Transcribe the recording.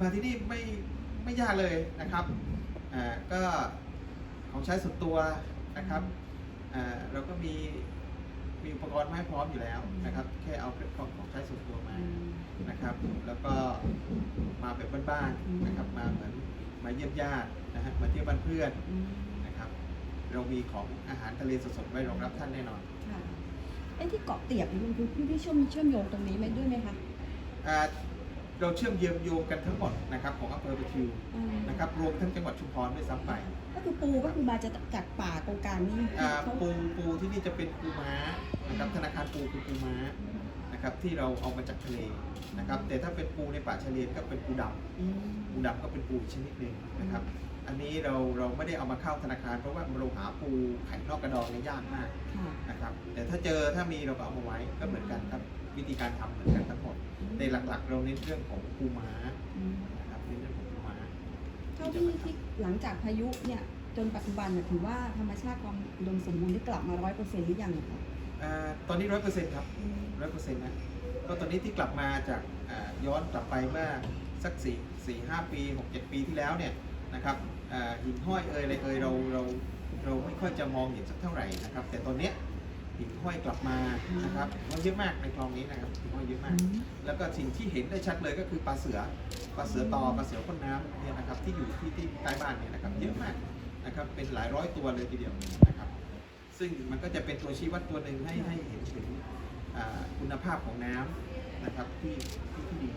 มาที่นี่ไม่ไม่ยากเลยนะครับอ่าก็ของใช้ส่วนตัวนะครับอ่าเราก็มีมีอุปกรณ์มาให้พร้อมอยู่แล้วนะครับ แค่เอาของของใช้ส่วนตัวมานะครับ แล้วก็มาแบบบ้านๆนะครับ มาเหมือนมาเยี่ยมญาตินะฮะมาเที่ยวบ้านเพื่อนอืมนะครับ เรามีของอาหารทะเลสดๆไว้รองรับท่านแน่นอนค่ะเอ้ที่เกาะเตียบนี่คุณพี่พี่เชื่อมเชื่อมโยงตรงนี้ไหมด้วยไหมคะอ่า เราเชื่อมเยี่ยมโยงกันทั้งหมดนะครับของอำเภอประทิวอืมนะครับรวมทั้งจังหวัดชุมพรด้วยซ้ำไปก็คือปูก็คือมาจะกัดป่าโครงการนี้อ่าเขาปูปูที่นี่จะเป็นปูม้านะครับธนาคารปูคือปูม้านะครับที่เราเอามาจากทะเลนะครับแต่ถ้าเป็นปูในป่าชายเลนก็เป็นปูดอืมำปูดำก็เป็นปูอีกชนิดหนึ่งนะครับ อันนี้เราเราไม่ได้เอามาเข้าธนาคาร เพราะว่าเราหาปูไข่นอกกระดองเนี่ยยากมากค่ะนะครับ แต่ถ้าเจอถ้ามีเราก็เอามาไว้ก็เหมือนกันครับ วิธีการทำเหมือนกันทั้งหมดแต่หลักๆ เราเน้นเรื่องของปูม้าอืมนะครับเน้นเรื่องของปูม้าเท่าที่ที่หลังจากพายุเนี่ยจนปัจจุบันเนี่ยถือว่าธรรมชาติความอุดมสมบูรณ์ได้กลับมาร้อยเปอร์เซ็นต์หรือยังคะอ่าตอนนี้ร้อยเปอร์เซ็นต์ครับร้อยเปอร์เซ็นต์นะก็ตอนนี้ที่กลับมาจากอ่าย้อนกลับไปเมื่อสักสี่สี่ห้าปีหกเจ็ดปีที่แล้วเนี่ยนะครับอ่าหินห้อยเอ่ยอะไรเอ่ยเราเราเราไม่ค่อยจะมองเห็นสักเท่าไหร่นะครับ แต่ตอนเนี้ย หินห้อยกลับมานะครับมันเยอะมากในคลองนี้นะครับหินห้อยเยอะมาก แล้วก็สิ่งที่เห็นได้ชัดเลยก็คือปลาเสือปลาเสือตอปลาเสือพ่นน้ำเนี่ยนะครับที่อยู่ที่ที่ใกล้บ้านเนี่ยนะครับเยอะมากนะครับเป็นหลายร้อยตัวเลยทีเดียวนะครับ ซึ่งมันก็จะเป็นตัวชี้วัดตัวหนึ่งให้ให้เห็นถึงอ่าคุณภาพของน้ำนะครับที่ที่ที่ดี